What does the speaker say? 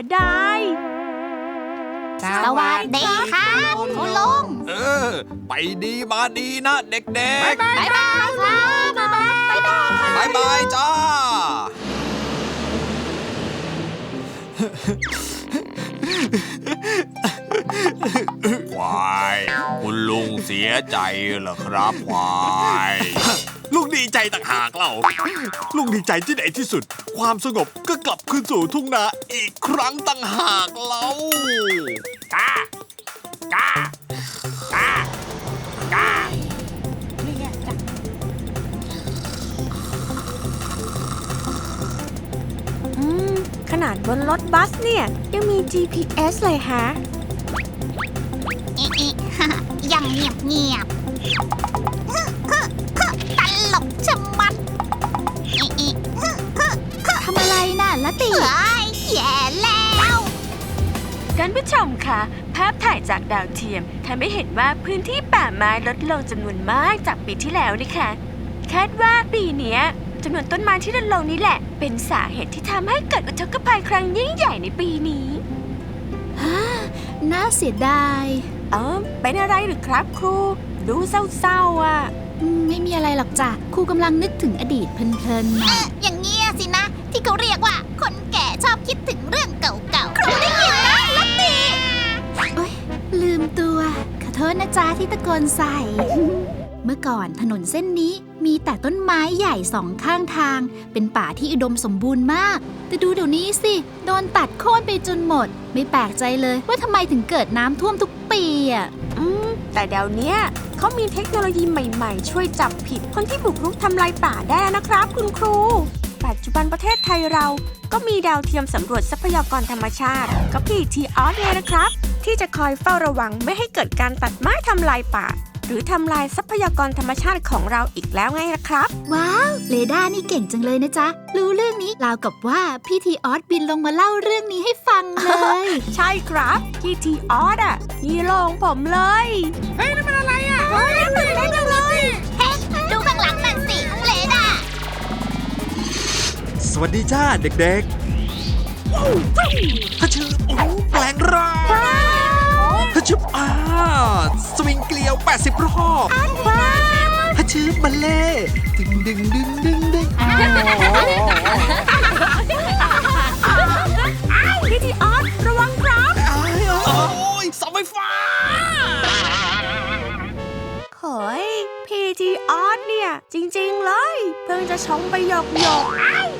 ยดายสวัสดีครับคุณลุงเออ ไปดีมาดีนะเด็กบ๊ายบายครับบ๊ายบายบ๊ายบายๆบายบายจ้า ควาย คุณลุงเสียใจเหรอครับควาย ลุงดีใจต่างหากเล่าลุงดีใจที่ไหนที่สุด ความสงบก็กลับคืนสู่ทุ่งนาอีกครั้งต่างหากเล่าก้าก้าก้าก้าอืม ขนาดบนรถบัสเนี่ย ยังมี GPS เลยฮะ อีอีฮ่าฮ่ายังเงียบเงียบฮึฮึฮึตลกชะมัดอีอีฮึฮึฮึทำอะไรน่ะละติเอ้ยแย่แล้วการผู้ชมคะ ภาพถ่ายจากดาวเทียมทำให้เห็นว่าพื้นที่ป่าไม้ลดลงจำนวนมากจากปีที่แล้วนะคะ คาดว่าปีเนี้ยจำนวนต้นไม้ที่ลดลงนี้แหละ เป็นสาเหตุที่ทำให้เกิดอุทกภัยครั้งยิ่งใหญ่ในปีนี้ น่าเสียดาย เออเป็นอะไรหรือครับครู ดูเศร้าๆอะอืมไม่มีอะไรหรอกจ้ะ ครูกำลังนึกถึงอดีตเพลินๆเอนะออย่างเงี้ยสินะ ที่เขาเรียกว่า คนแก่ชอบคิดถึงเรื่องเก่าๆ ครูได้ยินนะละติโอ๊ยลืมตัว ขอโทษนะจ๊ะที่ตะโกนใส่ เมื่อก่อนถนนเส้นนี้มีแต่ต้นไม้ใหญ่สองข้างทาง เป็นป่าที่อุดมสมบูรณ์มาก แต่ดูเดี๋ยวนี้สิ โดนตัดโค่นไปจนหมด ไม่แปลกใจเลยว่าทำไมถึงเกิดน้ำท่วมทุกปีอะอืมแต่เดี๋ยวนี้เขามีเทคโนโลยีใหม่ๆ ช่วยจับผิดคนที่บุกรุกทำลายป่าได้นะครับ คุณครู ปัจจุบันประเทศไทยเราก็มีดาวเทียมสำรวจทรัพยากรธรรมชาติกับพีทีออสเลยนะครับ ที่จะคอยเฝ้าระวังไม่ให้เกิดการตัดไม้ทำลายป่า หรือทำลายทรัพยากรธรรมชาติของเราอีกแล้วไงล่ะครับ ว้าว เรดาร์นี่เก่งจังเลยนะจ๊ะ รู้เรื่องนี้ราวกับว่าพี่ทีออสบินลงมาเล่าเรื่องนี้ให้ฟังเลย ใช่ครับพีทีออสอะฮีโร่ของผมเลยเฮ้ยตื่นเต้นจังเลย เฮ้ยดูข้างหลังนั่นสิเลดาสวัสดีจ้าเด็กๆถ้าชื่อโอ้แปลง ยว 80 รอบถ้าชื่อบัลเล่ดึงดึงดึงดึงดึงพีทีออสระวังครับ โอ้ยเสาไฟฟ้า เฮ้ยพีทีออสเนี่ย จริง ๆ เลย เพิ่งจะชงไปหยอกหยกๆ